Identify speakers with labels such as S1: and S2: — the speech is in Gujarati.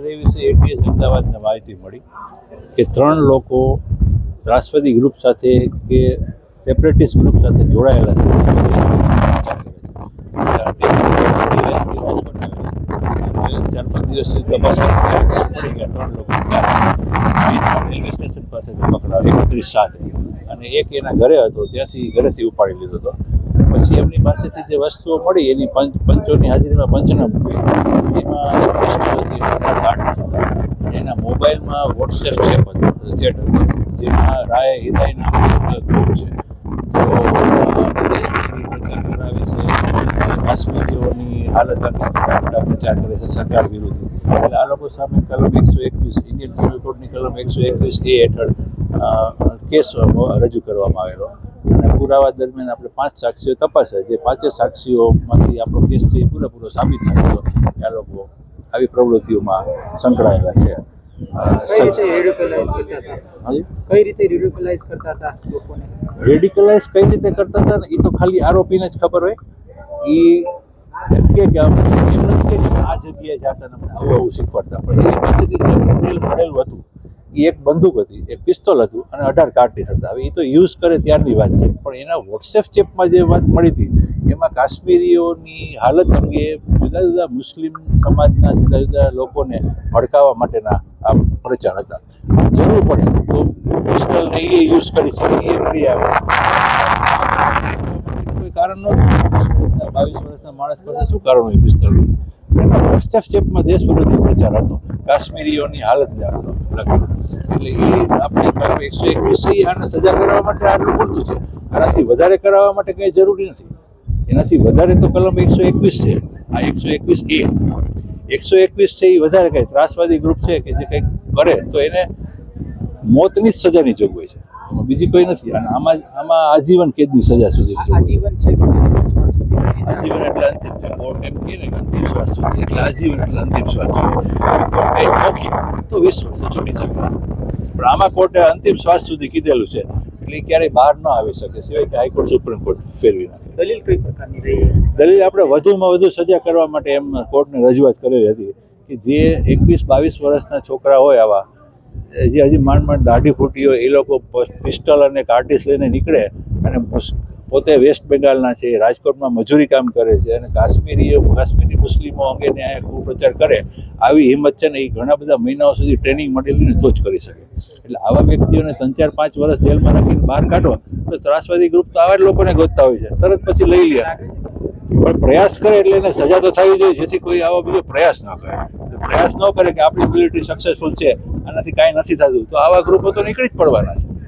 S1: ત્રેવીસે એટીએસ અમદાવાદને માહિતી મળી કે ત્રણ લોકો ત્રાસવાદી ગ્રુપ સાથે કે સેપરેટિસ્ટ ગ્રુપ સાથે જોડાયેલા છે. ચાર પાંચ સાત અને એક એના ઘરે હતો, ત્યાંથી ઘરેથી ઉપાડી લીધો હતો. પછી એમની પાસેથી જે વસ્તુઓ મળી, એની પંચ, પંચોની હાજરીમાં કર્યું એમાં પિસ્તોલ હતી એના મોબાઈલમાં વોટ્સએપ હતો જેમાં રાય હિદાય નામ ગ્રુપ છે. છે. કાશ્મીરીઓની હાલત અને પ્રચાર કરે છે સરકાર વિરુદ્ધ. એટલે આ લોકો સામે કલમ એકસો એકવીસ ઇન્ડિયન પેનલ કોડની કલમ એકસો એકવીસ એ હેઠળ કેસ રજૂ કરવામાં આવેલો. પુરાવા દરમિયાન આપણે પાંચ સાક્ષીઓ તપાસ્યા. જે પાંચે સાક્ષીઓમાંથી આપણો કેસ છે એ પૂરેપૂરો સાબિત થયો કે આ લોકો આવી પ્રવૃત્તિઓમાં સંકળાયેલા છે.
S2: રેડિકલાઇઝ? કઈ રીતે કરતા હતા? લોકોને?
S1: કઈ રીતે કરતા હતા? ને એ તો ખાલી આરોપીને જ ખબર હોય. એ કે એમ નથી કે આ જગ્યાએ જાતા આવું આવું શીખવાડતા. પણ એ પાસેથી જે મોડેલ મળેલું હતું. એ એક બંદૂક હતી, એક પિસ્તોલ હતું અને અઢાર કાર્ટીસ હતા. હવે એ તો યુઝ કરે ત્યારની વાત છે. પણ એના વોટ્સએપ ચેપમાં જે વાત મળી હતી, એમાં કાશ્મીરીઓની હાલત અંગે જુદા જુદા મુસ્લિમ સમાજના જુદા જુદા લોકોને ભડકાવવા માટેના આ પ્રચાર હતા. જરૂર પડે તો પિસ્તોલને એ યુઝ કરી શકે એ મળી આવે. કોઈ કારણ નહોતું. બાવીસ વર્ષના માણસ પાસે શું કારણ હોય પિસ્તોલ એના વોટ્સએપ ચેપમાં દેશ વિરોધી પ્રચાર હતો. કાશ્મીરીઓની હાલત એટલે એ આપણે એકસો એકવીસ આને સજા કરવા માટે આટલું પૂરતું છે. આનાથી વધારે કરાવવા માટે કંઈ જરૂરી નથી. એનાથી વધારે તો કલમ એકસો એકવીસ છે. આ એકસો એકવીસ એ. એકસો એકવીસ છે એ વધારે કંઈ ત્રાસવાદી ગ્રુપ છે કે જે કંઈક કરે તો એને મોતની જ સજાની જોગવાઈ છે. બીજી કોઈ નથી. અને આમાં આમાં આજીવન કેદની સજા સુધી
S2: આજીવન છે?
S1: આજીવન એટલે અંતિમ છે એમ કહે ને કે અંતિમ શ્વાસ સુધી એટલે આજીવન એટલે અંતિમ શ્વાસ સુધી. મોકીએ તો વીસ વર્ષે છૂટી શકે. પણ આમાં કોર્ટે અંતિમ શ્વાસ સુધી કીધેલું છે એટલે ક્યારેય બહાર ન આવી શકે સિવાય કે હાઈકોર્ટ સુપ્રીમ કોર્ટ ફેરવી નાખે.
S2: દલીલ કઈ પ્રકારની રહી?
S1: દલીલ આપણે વધુમાં વધુ સજા કરવા માટે એમ કોર્ટને રજૂઆત કરેલી હતી કે જે એકવીસ બાવીસ વર્ષના છોકરા હોય આવા જે હજી માંડ માંડ દાઢી ફૂટી હોય એ લોકો પિસ્ટલ અને કાર્ટિસ લઈને નીકળે અને પોતે વેસ્ટ બેંગાલના છે, રાજકોટમાં મજૂરી કામ કરે છે અને કાશ્મીરીઓ, કાશ્મીરી મુસ્લિમો અંગે ન્યાય ખૂબ પ્રચાર કરે, આવી હિંમત છે ને એ ઘણા બધા મહિનાઓ સુધી ટ્રેનિંગ મળેલીને તો જ કરી શકે. એટલે આવા વ્યક્તિઓને ત્રણ ચાર પાંચ વર્ષ જેલમાં રાખીને બહાર કાઢો, તો ત્રાસવાદી ગ્રુપ તો આવા જ લોકોને ગોતતા હોય છે. તરત પછી લઈ લે. પણ પ્રયાસ કરે એટલે એને સજા તો થવી જોઈએ, જેથી કોઈ આવો બીજો પ્રયાસ ન કરે. પ્રયાસ ન કરે કે આપણી મિલિટરી સક્સેસફુલ છે, આનાથી કાંઈ નથી થતું. તો આવા ગ્રુપો તો નીકળી જ પડવાના છે.